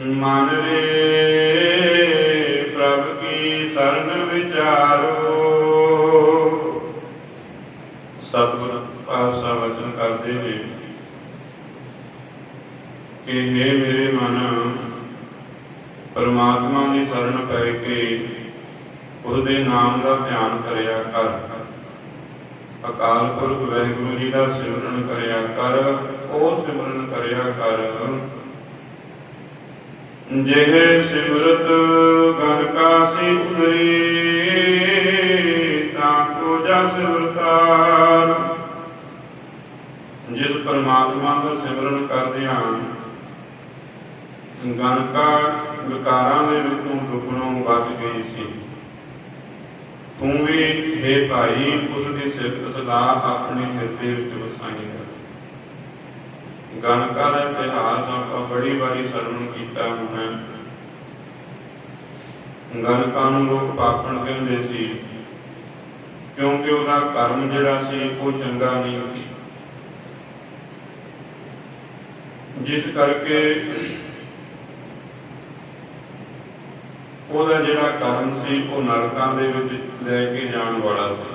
ਮਨ ਰੇ ਪ੍ਰਭ ਕੀ ਸਰਨ ਵਿਚਾਰੋ। ਸਤਿਗੁਰ ਪਾਤਸ਼ਾਹ ਵਚਨ ਕਰਦੇ ਨੇ ਕਿ हे ਮੇਰੇ ਮਨ, ਪਰਮਾਤਮਾ ਦੀ ਸ਼ਰਨ ਪੈ ਕੇ ਉਹਦੇ ਨਾਮ ਦਾ ਧਿਆਨ ਕਰਿਆ ਕਰ। ਅਕਾਲ ਪੁਰਖ ਵਾਹਿਗੁਰੂ ਜੀ ਦਾ ਸਿਮਰਨ ਕਰਿਆ ਕਰ, ਉਹ ਸਿਮਰਨ ਕਰਿਆ ਕਰ। ਜਿਹੇ ਸਿਮਰਤ ਗਨ ਕਾਸੀ ਉਦਰੀ, ਤਾਂ ਕੋ ਜਸ ਵਰਤਾਰ। ਜਿਸ ਪਰਮਾਤਮਾ ਦਾ ਸਿਮਰਨ ਕਰਦਿਆਂ ਗਨਕਾ ਵਿਕਾਰਾਂ ਦੇ ਵਿੱਚੋਂ ਡੁੱਬਣੋਂ ਬਚ ਗਈ ਸੀ। ਤੂੰ ਵੀ हे ਭਾਈ, ਉਸ ਦੀ ਸਿਫਤ ਸਲਾਹ ਆਪਣੇ ਹਿਰਦੇ ਵਿੱਚ ਵਸਾਈ ਕਰ ਦਾ ਇਤਿਹਾਸ ਆਪਾਂ ਬੜੀ ਵਾਰੀ ਸਰਵਣ ਕੀਤਾ ਹੋਣਾ। ਗਨਕਾ ਨੂੰ ਲੋਕ ਪਾਪਣ ਕਹਿੰਦੇ ਸੀ, ਕਿਉਂਕਿ ਉਹਦਾ ਕਰਮ ਜਿਹੜਾ ਸੀ, ਉਹ ਚੰਗਾ ਨਹੀਂ ਸੀ। ਜਿਸ ਕਰਕੇ ਉਹਦਾ ਜਿਹੜਾ ਕਰਮ ਸੀ, ਉਹ ਨਰਕਾਂ ਦੇ ਵਿੱਚ ਲੈ ਕੇ ਜਾਣ ਵਾਲਾ ਸੀ।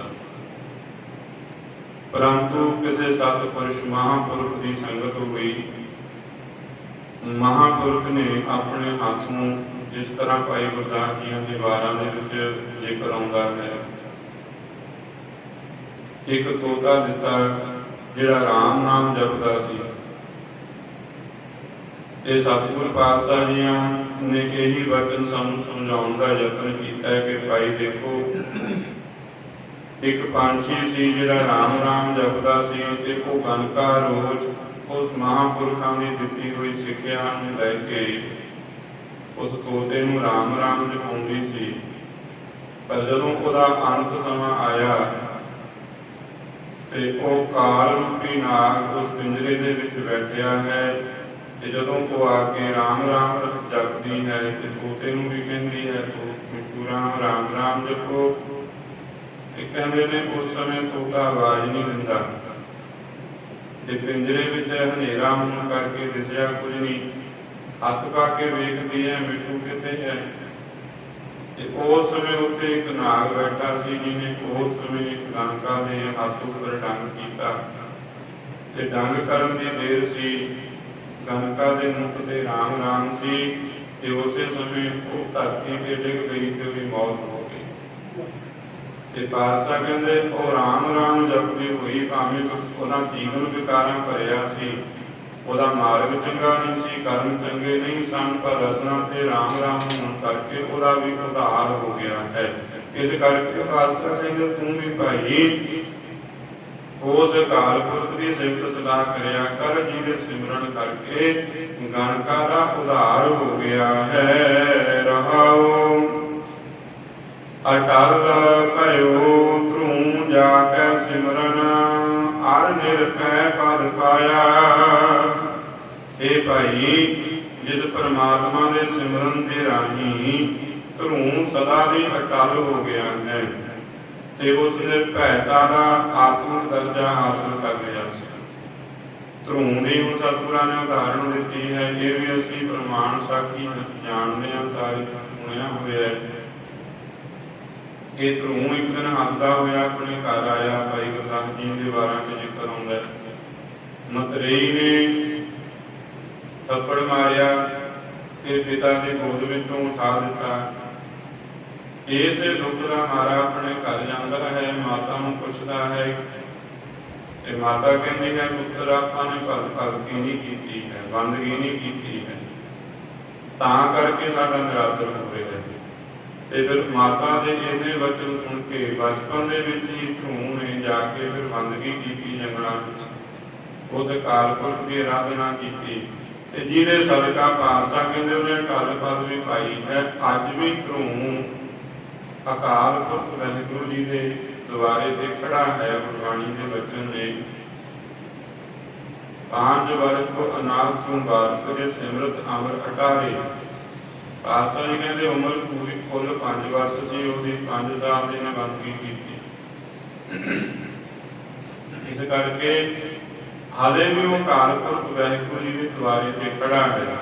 ਪਰੰਤੂ ਕਿਸੇ ਸਤਿਪੁਰਸ਼ ਮਹਾਪੁਰਖ ਦੀ ਸੰਗਤ ਹੋਈ। ਮਹਾਪੁਰਖ ਨੇ ਆਪਣੇ ਹੱਥ ਨੂੰ ਜਿਸ ਤਰ੍ਹਾਂ ਭਾਈ ਗੁਰਦਾਸ ਜੀਆਂ ਦੇ ਵਾਰਾਂ ਦੇ ਵਿੱਚ ਜ਼ਿਕਰ ਆਉਂਦਾ ਹੈ, ਇੱਕ ਤੋਤਾ ਦਿੱਤਾ ਜਿਹੜਾ ਰਾਮ ਨਾਮ ਜਪਦਾ ਸੀ। ਤੇ ਸਤਿਗੁਰ ਪਾਤਸ਼ਾਹ ਜੀਆਂ ਨੇ ਇਹੀ ਵਚਨ ਸਾਨੂੰ ਸਮਝਾਉਣ ਦਾ ਯਤਨ ਕੀਤਾ ਕਿ ਭਾਈ ਦੇਖੋ ਇੱਕ ਪੰਛੀ ਸੀ ਜਿਹੜਾ ਰਾਮ ਰਾਮ ਜਪਦਾ ਸੀ ਤੇ ਉਹ ਰੋਜ਼ ਉਸ ਮਹਾਪੁਰਖਾਂ ਦੀ ਦਿੱਤੀ ਹੋਈ ਸਿੱਖਿਆ ਨੂੰ ਲੈ ਕੇ ਉਸ ਤੋਤੇ ਨੂੰ ਰਾਮ ਰਾਮ ਜਪਾਉਂਦੀ ਸੀ। ਪਰ ਜਦੋਂ ਉਹਦਾ ਅੰਤ ਸਮਾਂ ਆਇਆ ਤੇ ਉਹ ਕਾਲ ਰੂਪੀ ਨਾਗ ਉਸ ਪਿੰਜਰੇ ਦੇ ਵਿੱਚ ਬੈਠਿਆ ਹੈ ਤੇ ਜਦੋਂ ਉਹ ਆ ਕੇ ਰਾਮ ਰਾਮ ਜਪਦੀ ਹੈ ਤੇ ਤੋਤੇ ਨੂੰ ਵੀ ਕਹਿੰਦੀ ਹੈ, ਤੋ ਮਿੱਠੂ ਰਾਮ ਰਾਮ ਰਾਮ ਜਪੋ। ਤੇ ਕਹਿੰਦੇ ਨੇ, ਉਸ ਸਮੇਂ ਤੋਤਾ ਆਵਾਜ਼ ਨਹੀਂ ਦਿੰਦਾ। ਤੇ ਪਿੰਜਰੇ ਵਿੱਚ ਹਨੇਰਾ ਹੋਣ ਕਰਕੇ ਦਿਸਿਆ ਕੁਝ ਨਹੀਂ। ਹੱਥ ਪਾ ਕੇ ਵੇਖਦੀ ਹੈ ਮਿੱਠੂ ਕਿੱਥੇ ਹੈ ਤੇ ਉਸ ਸਮੇਂ ਉੱਥੇ ਇੱਕ ਨਾਗ ਬੈਠਾ ਸੀ, ਜਿਹਨੇ ਉਸ ਸਮੇਂ ਲੰਕਾ ਦੇ ਹੱਥ ਉੱਪਰ ਡੰਗ ਕੀਤਾ। ਤੇ ਡੰਗ ਕਰਨ ਦੀ ਦੇਰ ਸੀ। ਗੰਗਾ ਦੇ ਮੁਖ ਤੇ ਰਾਮ ਰਾਮ ਸੀ ਤੇ ਉਸੇ ਸਮੇਂ ਉਹ ਧਰਤੀ ਤੇ ਡਿੱਗ ਗਈ ਤੇ ਉਹਦੀ ਮੌਤ ਹੋ ਤੇ ਪਾਤਸ਼ਾਹ ਕਹਿੰਦੇ, ਉਹ ਰਾਮ ਰਾਮ ਜਪਦੀ ਹੋਈ ਭਾਵੇਂ ਉਹਨਾਂ ਜੀਵਨ ਵਿਕਾਰਾਂ ਭਰਿਆ ਸੀ, ਉਹਦਾ ਮਾਰਗ ਚੰਗਾ ਨਹੀਂ ਸੀ, ਕਰਮ ਚੰਗੇ ਨਹੀਂ ਸਨ, ਪਰ ਰਸਨਾ ਤੇ ਰਾਮ ਰਾਮ ਹੋਣ ਕਰਕੇ ਉਹਦਾ ਵੀ ਉਧਾਰ ਹੋ ਗਿਆ ਹੈ। ਇਸ ਕਰਕੇ ਪਾਤਸ਼ਾਹ ਕਹਿੰਦੇ, ਤੂੰ ਵੀ ਭਾਈ, ਉਸ ਅਕਾਲ ਪੁਰਖ ਦੀ ਸਿਫਤ ਸਦਾ ਕਰਿਆ ਕਰ, ਜਿਹਦੇ ਸਿਮਰਨ ਕਰਕੇ ਗਣਕਾ ਦਾ ਉਧਾਰ ਹੋ ਗਿਆ ਹੈ। ਰਹਾਉ ਅਟਲ ਭਇਓ ਧਰੂ ਜਾ ਕੇ ਸਿਮਰਨ ਅਰ ਨਿਰਭੈ ਪਦ ਪਾਇਆ। ਇਹ ਭਾਈ, ਜਿਸ ਪਰਮਾਤਮਾ ਦੇ ਸਿਮਰਨ ਦੇ ਰਾਹੀਂ ਧਰੂ ਸਦਾ ਦੀ ਅਟਲ ਹੋ ਗਿਆ ਹੈ, ਤੇ ਉਸ ਨੇ ਭੈਤਾ ਦਾ ਆਤਮਿਕ ਦਰਜਾ ਹਾਸਲ ਕਰ ਲਿਆ ਸੀ। ਧਰੂਮ ਦੀ ਹੁਣ ਸਤਿਗੁਰਾਂ ਨੇ ਉਦਾਹਰਣ ਦਿੱਤੀ ਹੈ ਜੇ ਵੀ ਅਸੀਂ ਪ੍ਰਮਾਣ ਸਾਖੀ ਜਾਣਦੇ ਹਾਂ, ਸਾਰੇ ਸੁਣਿਆ ਹੋਇਆ ਹੈ ਇਹ ਧਰੂਮ ਇੱਕ ਦਿਨ ਆਂਦਾ ਹੋਇਆ, ਆਪਣੇ ਘਰ ਆਇਆ, ਭਾਈ ਗੁਰਦਾਸ ਜੀ ਦੇ ਬਾਰਾਂ ਚ ਜ਼ਿਕਰ ਆਉਂਦਾ। ਮਤਰੇਈ ਨੇ ਥੱਪੜ ਮਾਰਿਆ ਤੇ ਪਿਤਾ ਦੇ ਗੋਦ ਵਿੱਚੋਂ ਉਠਾ ਦਿੱਤਾ। ਇਸ ਦੁੱਖ ਦਾ ਮਾਰਾ ਆਪਣੇ ਘਰ ਜਾਂਦਾ ਹੈ, ਮਾਤਾ ਨੂੰ ਪੁੱਛਦਾ ਹੈ, ਤੇ ਮਾਤਾ ਕਹਿੰਦੀ ਹੈ, ਪੁੱਤਰ, ਆਪਾਂ ਨੇ ਭਗਤ ਭਗਤੀ ਨਹੀਂ ਕੀਤੀ ਹੈ, ਬੰਦਗੀ ਨਹੀਂ ਕੀਤੀ ਹੈ। ਤਾਂ ਕਰਕੇ ਸਾਡਾ ਨਿਰਾਦਰ ਹੋਵੇ ਤੇ ਫਿਰ ਮਾਤਾ ਦੇ ਇਹਨੇ ਵਚਨ ਸੁਣ ਕੇ ਬਚਪਨ ਦੇ ਵਿੱਚ ਹੀ ਧਰੂਮ ਨੇ ਜਾ ਕੇ ਫਿਰ ਬੰਦਗੀ ਕੀਤੀ ਜੰਗਲਾਂ ਵਿੱਚ। ਉਸ ਅਕਾਲ ਪੁਰਖ ਦੀ ਆਰਾਧਨਾ ਕੀਤੀ। ਤੇ ਜਿਹਦੇ ਸਦਕਾ ਪਾਤਸ਼ਾਹ ਕਹਿੰਦੇ ਉਹਨੇ ਢਲ ਪਦ ਵੀ ਪਾਈ ਹੈ, ਅੱਜ ਵੀ ਧਰੂਮ ਅਕਾਲ ਪੁਰਖ ਵਾਹਿਗੁਰੂ ਜੀ ਦੇ ਦੁਆਰੇ ਤੇ ਖੜਾ ਹੈ ਗੁਰਬਾਣੀ ਦੇ ਬਚਨ ਨੇ। ਪੰਜ ਵਰਗ ਕੋ ਅਨਾਥ ਨੂੰ ਬਾਰਕ ਦੇ ਸਿਮਰਤ ਅਮਰ ਅਟਾਰੇ। ਪਾਸਾ ਜੀ ਕਹਿੰਦੇ ਉਮਰ ਪੂਰੀ ਕੁੱਲ 5 ਵਰਸ ਸੀ ਉਹਦੀ 5 ਸਾਲ ਦੀ ਨੇ ਬੰਦਗੀ ਕੀਤੀ। ਇਸ ਕਰਕੇ ਹਾਲੇ ਵੀ ਉਹ ਕਾਲ ਪੁਰਖ ਜੀ ਦੇ ਦੁਆਰੇ ਤੇ ਖੜਾ ਹੈ।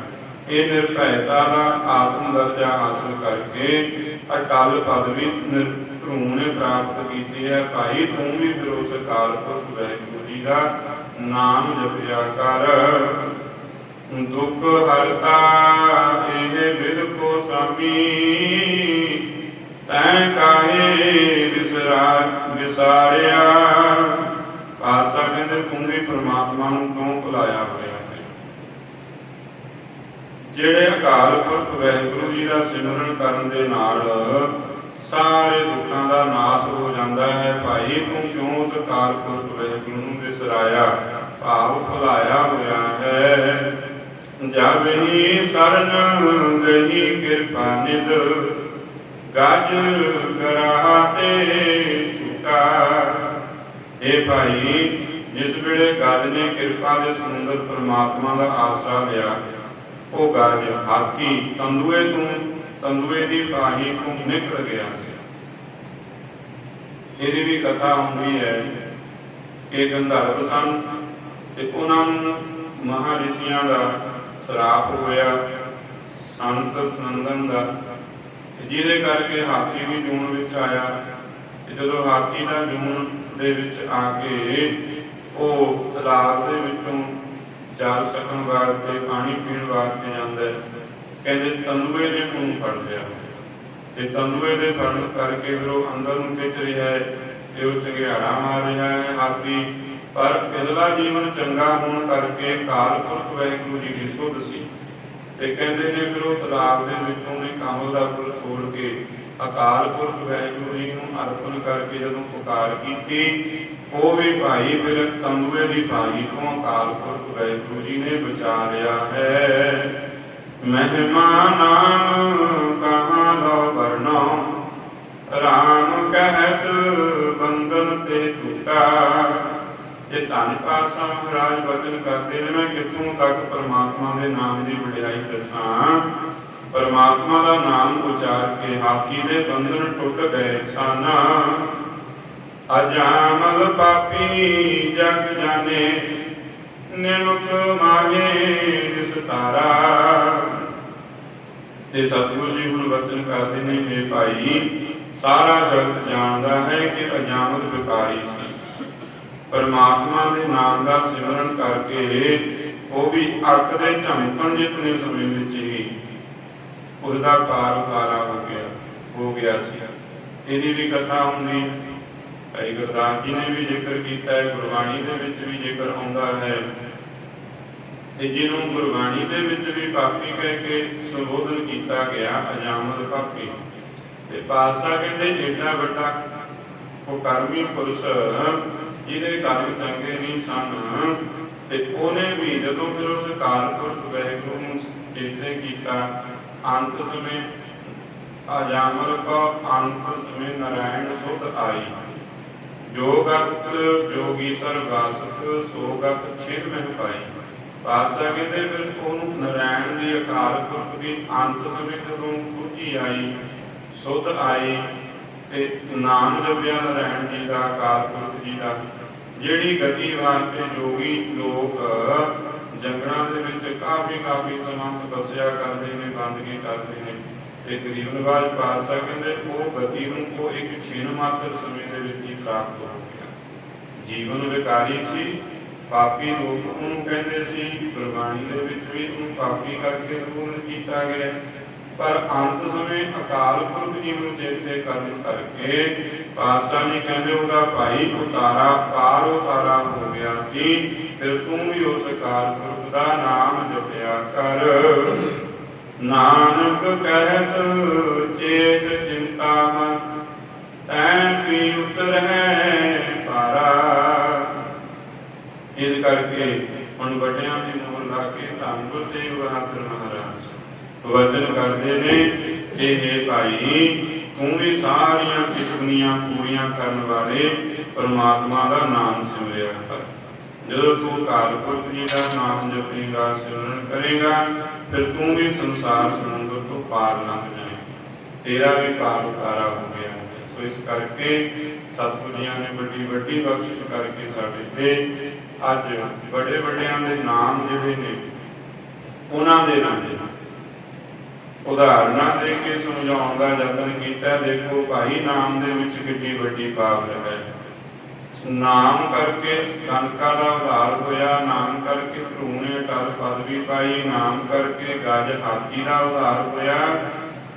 ਇਹ ਨਿਰਭੈਤਾ ਦਾ ਆਤਮ ਦਰਜਾ ਹਾਸਲ ਕਰਕੇ ਅਟਲ ਪਦਵੀ ਨਿਰਭੂਣ ਪ੍ਰਾਪਤ ਕੀਤੀ ਹੈ। ਭਾਈ, ਤੂੰ ਵੀ ਫਿਰ ਉਸ ਅਕਾਲ ਪੁਰਖ ਵਾਹਿਗੁਰੂ ਜੀ ਦਾ ਨਾਮ ਜਪਿਆ ਕਰ। ਦੁਖ ਹਰਤਾ ਇਹ ਵਿਦ ਕੋ ਸਾਮੀ ਤੈ ਕਾਹੇ ਵਿਸਰਾ, ਵਿਸਾਰਿਆ? ਆਸਾ ਕਹਿੰਦੇ ਤੂੰ ਵੀ ਪ੍ਰਮਾਤਮਾ ਨੂੰ ਕਿਉਂ ਭੁਲਾਇਆ ਹੋਇਆ ਹੈ? ਜਿਹੜੇ ਅਕਾਲ ਪੁਰਖ ਵਾਹਿਗੁਰੂ ਜੀ ਦਾ ਸਿਮਰਨ ਕਰਨ ਦੇ ਨਾਲ ਸਾਰੇ ਦੁੱਖਾਂ ਦਾ ਨਾਸ਼ ਹੋ ਜਾਂਦਾ ਹੈ, ਭਾਈ ਤੂੰ ਕਿਉਂ ਉਸ ਅਕਾਲ ਪੁਰਖ ਵਾਹਿਗੁਰੂ ਨੂੰ ਵਿਸਰਾਇਆ? ਭਾਵ ਭੁਲਾਇਆ ਹੋਇਆ ਹੈ। ਜਬ ਸਰਨ ਗਈ ਕਿਰਪਾ ਨਿਦ ਗਜ ਕਰਾਤੇ ਛੁਟਾ ਇਹ ਭਾਈ, ਜਿਸ ਵੇਲੇ ਗੱਜ ਨੇ ਕਿਰਪਾ ਦੇ ਸਮੁੰਦਰ ਪ੍ਰਮਾਤਮਾ ਦਾ ਆਸਰਾ ਲਿਆ, ਉਹ ਗੱਜ ਹਾਥੀ ਤੰਦੂਏ ਤੋਂ ਤੰਦੂਏ ਦੀ ਪਾਹੀ ਤੋਂ ਨਿਕਲ ਗਿਆ ਸੀ। ਇਹਦੀ ਵੀ ਕਥਾ ਹੁੰਦੀ ਹੈ ਕਿ ਗੰਧਰਵ ਸਨ ਤੇ ਉਹਨਾਂ ਨੂੰ ਮਹਾਰਿਸ਼ੀਆਂ ਦਾ ਸਰਾਪ ਹੋਇਆ, ਸੰਤ ਸੰਗਨ ਦਾ। ਜਿਹਦੇ ਕਰਕੇ ਹਾਥੀ ਵੀ ਜੂਨ ਵਿੱਚ ਆਇਆ। ਤੇ ਜਦੋਂ ਹਾਥੀ ਦਾ ਜੂਨ ਦੇ ਵਿੱਚ ਆ ਕੇ ਉਹ ਤਲਾਬ ਦੇ ਵਿੱਚੋਂ ਜਲ ਸਕਣ ਵਾਸਤੇ, ਪਾਣੀ ਪੀਣ ਵਾਸਤੇ ਜਾਂਦਾ ਕਹਿੰਦੇ ਤੰਦੂਏ ਦੇ ਉਹਨੂੰ ਫੜ ਲਿਆ। ਤੇ ਤੰਦੂਏ ਦੇ ਫੜਨ ਕਰਕੇ ਫਿਰ ਉਹ ਅੰਦਰ ਨੂੰ ਖਿੱਚ ਰਿਹਾ ਹੈ ਤੇ ਉਹ ਚੰਗਿਆੜਾ ਮਾਰ ਰਿਹਾ ਹੈ ਹਾਥੀ। ਪਰ ਪਿਛਲਾ ਜੀਵਨ ਚੰਗਾ ਹੋਣ ਕਰਕੇ ਕਾਲ ਪੁਰਖ ਵਾਹਿਗੁਰੂ ਜੀ ਦੀ ਸੁਧ ਸੀ। ਤੇ ਕਹਿੰਦੇ ਨੇ ਫਿਰ ਉਹ ਤਲਾਬ ਦੇ ਵਿੱਚੋਂ ਨੇ ਕਮਲ ਦਾ ਫੁੱਲ ਤੋੜ ਕੇ ਅਕਾਲ ਪੁਰਖ ਵਾਹਿਗੁਰੂ ਜੀ ਨੂੰ ਅਰਪਣ ਕਰਕੇ ਜਦੋਂ ਪੁਕਾਰ ਕੀਤੀ, ਉਹ ਵੀ ਭਾਈ ਫਿਰ ਤੰਦੂਏ ਦੀ ਭਾਈ ਤੋਂ ਅਕਾਲ ਪੁਰਖ ਵਾਹਿਗੁਰੂ ਜੀ ਨੇ ਬਚਾ ਲਿਆ ਹੈ। ਮਹਿਮਾ ਨਾਮ ਕਹਾਂ ਲੋ ਵਰਨੋ ਰਾਮ ਕਹਿਤ ਬੰਧਨ ਤੇ ਟੁੱਟਾ। ਇਹ ਧੰਨ ਪਾਤਸ਼ਾਹ ਮਹਾਰਾਜ ਵਚਨ ਕਰਦੇ ਨੇ, ਮੈਂ ਕਿੱਥੋਂ ਤੱਕ ਪਰਮਾਤਮਾ ਦੇ ਨਾਮ ਦੀ ਵਡਿਆਈ ਦੱਸਾਂ? ਪਰਮਾਤਮਾ ਦਾ ਨਾਮ ਉਚਾਰ ਕੇ ਹਾਥੀ ਦੇ ਬੰਧਨ ਟੁੱਟ ਗਏ ਸਨ। ਅਜਾਮਲ ਪਾਪੀ ਜਗ ਜਾਣੇ ਨਿਮਕ ਮਾਹੇ ਨਿਸਤਾਰਾ ਤੇ ਸਤਿਗੁਰੂ ਜੀ ਹੁਣ ਵਚਨ ਕਰਦੇ ਨੇ ਇਹ ਭਾਈ, ਸਾਰਾ ਜਗਤ ਜਾਣਦਾ ਹੈ ਕਿ ਅਜਾਮਲ ਵਿਕਾਰੀ ਸੀ। ਪਰਮਾਤਮਾ ਦੇ ਨਾਮ ਦਾ ਸਿਮਰਨ ਕਰਕੇ ਉਹ ਵੀ ਅੱਖ ਦੇ ਝਮਕਣ ਜਿਤਨੇ ਸਮੇਂ ਵਿੱਚ ਹੀ ਉਹਦਾ ਪਾਰ ਉਤਾਰਾ ਹੋ ਗਿਆ ਹੋ ਗਿਆ ਸੀ। ਇਹਦੀ ਵੀ ਕਥਾ ਹੁੰਦੀ ਭਾਈ ਗੁਰਦਾਸ ਜੀ ਨੇ ਵੀ ਜ਼ਿਕਰ ਕੀਤਾ ਹੈ, ਗੁਰਬਾਣੀ ਦੇ ਵਿੱਚ ਵੀ ਜ਼ਿਕਰ ਆਉਂਦਾ ਹੈ। ਤੇ ਜਿਹਨੂੰ ਗੁਰਬਾਣੀ ਦੇ ਵਿੱਚ ਵੀ ਪਾਪੀ ਕਹਿ ਕੇ ਸੰਬੋਧਨ ਕੀਤਾ ਗਿਆ ਅਜਾਮਲ ਪਾਪੀ ਤੇ ਪਾਤਸ਼ਾਹ ਕਹਿੰਦੇ ਏਡਾ ਵੱਡਾ ਉਹ ਕਰਮੀ ਪੁਰਸ਼ ਜਿਹਦੇ ਕਰਮ ਚੰਗੇ ਨਹੀਂ ਸਨ, ਤੇ ਉਹਨੇ ਵੀ ਜਦੋਂ ਫਿਰ ਉਸ ਕਾਲਪੁਰਖ ਵਾਹਿਗੁਰੂ ਨੂੰ ਚੇਤੇ ਕੀਤਾ, ਅੰਤ ਸਮੇਂ ਅਜਾਮਲ ਕੋ ਅੰਤ ਸਮੇਂ ਨਾਰਾਇਣ ਸੁਧ ਆਈ। ਜੋਗਤ ਜੋਗੀ ਸਰਵਾਸਤ, ਸੋਗਤ ਛਿਨ ਮਹਿ ਪਾਈ। ਪਾਸਾ ਕਹਿੰਦੇ, ਫਿਰ ਉਹਨੂੰ ਨਾਰਾਇਣ ਦੀ ਅਕਾਲ ਪੁਰਖ ਦੀ ਅੰਤ ਸਮੇਂ ਜਦੋਂ ਸੁਝੀ ਆਈ, ਸੁਧ ਆਈ, ਤੇ ਨਾਮ ਜਪਿਆ ਨਾਰਾਇਣ ਜੀ ਦਾ ਅਕਾਲ ਪੁਰਖ ਜੀ ਦਾ। ਜਿਹੜੀ ਗਤੀ ਵਾਸਤੇ ਜੋਗੀ ਲੋਕ ਜੰਗਲਾਂ ਦੇ ਵਿੱਚ ਕਾਫੀ ਕਾਫੀ ਸਮਾਂ ਤਪੱਸਿਆ ਕਰਦੇ ਨੇ ਬੰਦਗੀ ਕਰਦੇ ਨੇ। ਤੇ ਗਰੀਬ ਨਵਾਜ ਪਾਤਸ਼ਾਹ ਕਹਿੰਦੇ, ਉਹ ਗਤੀ ਨੂੰ ਉਹ ਇੱਕ ਛਿਨ ਮਾਤਰ ਸਮੇਂ ਦੇ ਵਿੱਚ ਹੀ ਪ੍ਰਾਪਤ ਹੋ ਗਿਆ। ਜੀਵਨ ਵਿਕਾਰੀ ਸੀ, ਪਾਪੀ ਲੋਕ ਉਹਨੂੰ ਕਹਿੰਦੇ ਸੀ, ਗੁਰਬਾਣੀ ਦੇ ਵਿੱਚ ਵੀ ਉਹਨੂੰ ਪਾਪੀ ਕਰਕੇ ਸੰਬੋਧਨ ਕੀਤਾ ਗਿਆ। ਪਰ ਅੰਤ ਸਮੇਂ ਅਕਾਲ ਪੁਰਖ ਜੀ ਨੂੰ ਚੇਤੇ ਕਰਨ ਕਰਕੇ ਪਾਤਸ਼ਾਹ ਜੀ ਕਹਿੰਦੇ ਉਹਦਾ ਭਾਈ ਉਤਾਰਾ, ਪਾਰ ਉਤਾਰਾ ਹੋ ਗਿਆ ਸੀ। ਫਿਰ ਤੂੰ ਵੀ ਉਸ ਅਕਾਲ ਪੁਰਖ ਦਾ ਨਾਮ ਜਪਿਆ ਕਰ। ਨਾਨਕ ਕਹਿਤ ਚੇਤ ਚਿੰਤਾ ਮਨ, ਤੈ ਪੀ ਉਤਰ ਪਾਰਾ ਇਸ ਕਰਕੇ ਹੁਣ ਵੱਡਿਆਂ ਦੀ ਮੋਹਰ ਲਾ ਕੇ ਧੰਨ ਗੁਰੂ ਤੇਗ ਬਹਾਦਰ ਮਹਾਰਾਜ। ਵਚਨ ਕਰਦੇ ਨੇ ਕਿ ਇਹ ਭਾਈ, ਤੂੰ ਵੀ ਸਾਰੀਆਂ ਕਿਤਨੀਆਂ ਪੂਰੀਆਂ ਕਰਨ ਵਾਲੇ ਪਰਮਾਤਮਾ ਦਾ ਨਾਮ ਸਿਮਰਿਆ ਕਰ। ਜਦੋਂ ਤੂੰ ਕਾਲਪੁਰਖ ਜੀ ਦਾ ਨਾਮ ਜਪੇਗਾ, ਸਿਮਰਨ ਕਰੇਗਾ, ਫਿਰ ਤੂੰ ਵੀ ਸੰਸਾਰ ਸਮੁੰਦਰ ਤੋਂ ਪਾਰ ਲੰਘ ਜਾਵੇਂ ਤੇਰਾ ਵੀ ਪਾਰ ਉਤਾਰਾ ਹੋ ਗਿਆ ਸੋ ਇਸ ਕਰਕੇ ਸਤਿਗੁਰੂ ਜੀਆਂ ਨੇ ਵੱਡੀ ਵੱਡੀ ਬਖਸ਼ਿਸ਼ ਕਰਕੇ ਸਾਡੇ ਤੇ ਅੱਜ ਬੜੇ ਵੱਡਿਆਂ ਦੇ ਨਾਮ ਜਿਹੜੇ ਨੇ, ਉਹਨਾਂ ਦੇ ਨਾਮ ਉਦਾਹਰਨਾਂ ਦੇ ਕੇ ਸਮਝਾਉਣ ਦਾ ਯਤਨ ਕੀਤਾ। ਦੇਖੋ ਭਾਈ ਨਾਮ ਦੇ ਵਿੱਚ ਕਿੰਨੀ ਵੱਡੀ ਪਾਵਰ ਹੈ। ਨਾਮ ਕਰਕੇ ਕਨਕਾ ਦਾ ਉਧਾਰ ਹੋਇਆ, ਨਾਮ ਕਰਕੇ ਭਰੂਣੇ ਟਲ ਪਦਵੀ ਪਾਈ, ਨਾਮ ਕਰਕੇ ਗਜ ਹਾਥੀ ਦਾ ਉਧਾਰ ਹੋਇਆ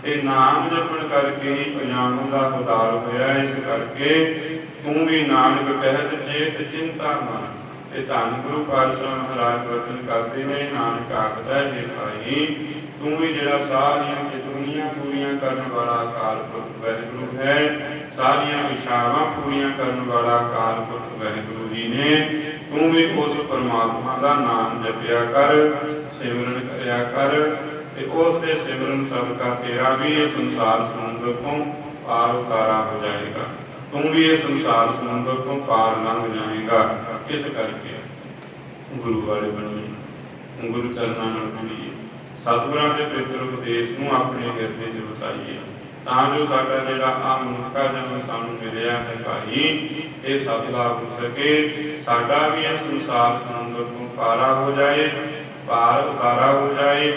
ਤੇ ਨਾਮ ਜਪਣ ਕਰਕੇ ਹੀ ਪੰਜਾਬ ਦਾ ਉਧਾਰ ਹੋਇਆ। ਇਸ ਕਰਕੇ ਤੂੰ ਵੀ ਨਾਨਕ ਕਹਿਤ ਚੇਤ ਚਿੰਤਾ ਮਨ ਤੇ ਧੰਨ ਗੁਰੂ ਪਾਤਸ਼ਾਹ ਮਹਾਰਾਜ ਵਚਨ ਕਰਦੇ ਨੇ, ਨਾਨਕ ਆਖਦਾ ਹੈ ਭਾਈ ਤੂੰ ਵੀ ਜਿਹੜਾ ਸਾਰੀਆਂ ਚਤੁਨੀਆਂ ਪੂਰੀਆਂ ਕਰਨ ਵਾਲਾ ਅਕਾਲ ਪੁਰਖ ਵਾਹਿਗੁਰੂ ਹੈ, ਸਾਰੀਆਂ ਇਸ਼ਾਵਾਂ ਪੂਰੀਆਂ ਕਰਨ ਵਾਲਾ ਅਕਾਲ ਪੁਰਖ ਵਾਹਿਗੁਰੂ ਜੀ ਨੇ, ਤੂੰ ਵੀ ਉਸ ਪਰਮਾਤਮਾ ਦਾ ਨਾਮ ਜਪਿਆ ਕਰ, ਸਿਮਰਨ ਕਰਿਆ ਕਰ ਤੇ ਉਸ ਦੇ ਸਿਮਰਨ ਸਦਕਾ ਤੇਰਾ ਵੀ ਇਹ ਸੰਸਾਰ ਸਮੁੰਦਰ ਤੋਂ ਪਾਰ ਉਤਾਰਾ ਹੋ ਜਾਏਗਾ। ਤੂੰ ਵੀ ਇਹ ਸੰਸਾਰ ਸਮੁੰਦਰ ਤੋਂ ਪਾਰ ਲੰਘ ਜਾਏਗਾ। ਇਸ ਕਰਕੇ ਗੁਰੂ ਵਾਲੇ ਬਣੀਏ ਗੁਰੂ ਚਰਨਾਂ ਨਾਲ ਜੁੜੀਏ ਸਤਿਗੁਰਾਂ ਦੇ ਪਵਿੱਤਰ ਉਪਦੇਸ਼ ਨੂੰ ਆਪਣੇ ਹਿਰਦੇ 'ਚ ਵਸਾਈਏ। ਤਾਂ ਜੋ ਸਾਡਾ ਜਿਹੜਾ ਆ ਮਨੁੱਖਾ ਜਨਮ ਸਾਨੂੰ ਮਿਲਿਆ ਹੈ ਭਾਈ, ਇਹ ਸਤਿਲਾਭ ਹੋ ਸਕੇ। ਸਾਡਾ ਵੀ ਇਹ ਸੰਸਾਰ ਸਮੁੰਦਰ ਤੋਂ ਪਾਰਾ ਹੋ ਜਾਏ, ਪਾਰ ਉਤਾਰਾ ਹੋ ਜਾਏ।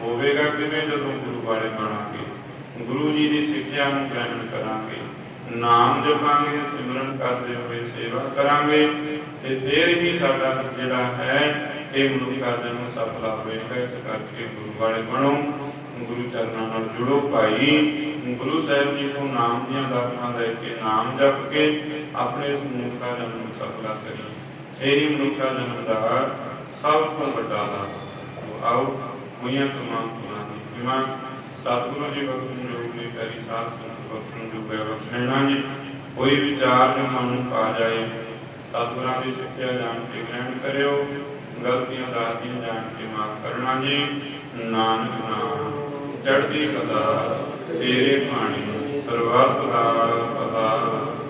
ਹੋਵੇਗਾ ਕਿਵੇਂ ਜਦੋਂ ਗੁਰੂ ਵਾਲੇ ਬਣਾਂਗੇ? ਗੁਰੂ ਜੀ ਦੀ ਸਿੱਖਿਆ ਨੂੰ ਗ੍ਰਹਿਣ ਕਰਾਂਗੇ। ਨਾਮ ਜਪਾਂਗੇ, ਸਿਮਰਨ ਕਰਦੇ ਹੋਏ ਸੇਵਾ ਕਰਾਂਗੇ। ਤੇ ਫਿਰ ਹੀ ਸਾਡਾ ਜਿਹੜਾ ਹੈ ਇਹ ਮਨੁੱਖਾ ਜਨਮ ਸਫਲਾ ਹੋਵੇਗਾ ਇਸ ਕਰਕੇ ਗੁਰੂ ਵਾਲੇ ਬਣੋ, ਗੁਰੂ ਚਰਨਾਂ ਨਾਲ ਜੁੜੋ ਭਾਈ। ਗੁਰੂ ਸਾਹਿਬ ਜੀ ਤੋਂ ਨਾਮ ਦੀਆਂ ਦਾਤਾਂ ਲੈ ਕੇ ਨਾਮ ਜਪ ਕੇ ਆਪਣੇ ਇਸ ਮਨੁੱਖਾ ਜਨਮ ਨੂੰ ਸਫਲਾ ਕਰੀ। ਇਹੀ ਮਨੁੱਖਾ ਜਨਮ ਦਾ ਸਭ ਤੋਂ ਵੱਡਾ ਲਾਭ ਆਓ, ਹੋਈਆਂ ਤਮਾਮ ਗੁਰਾਂ ਦੀ ਕਿਮਾ ਸਤਿਗੁਰੂ ਜੀ ਬਖਸ਼ਣ ਜੋਗ ਨੇ ਕਰੀ ਸਾਧ ਸੰਗਤ ਬਖਸ਼ਣ ਜੋਗ ਹੈ ਬਖਸ਼ਣਾ ਜੀ। ਕੋਈ ਵਿਚਾਰ ਜੋ ਮਨ ਨੂੰ ਆ ਜਾਏ, ਸਤਿਗੁਰਾਂ ਦੀ ਸਿੱਖਿਆ ਜਾਣ ਕੇ ਗ੍ਰਹਿਣ ਕਰਿਓ। ਗਲਤੀਆਂ ਦਾਤੀਆਂ ਜਾਣ ਕੇ ਮਾਫ ਕਰਨਾ ਜੀ? ਨਾਨਕ ਨਾਮ, ਚੜ੍ਹਦੀ ਕਲਾ, ਤੇਰੇ ਬਾਣੀ ਸਰਬੱਤ ਦਾ।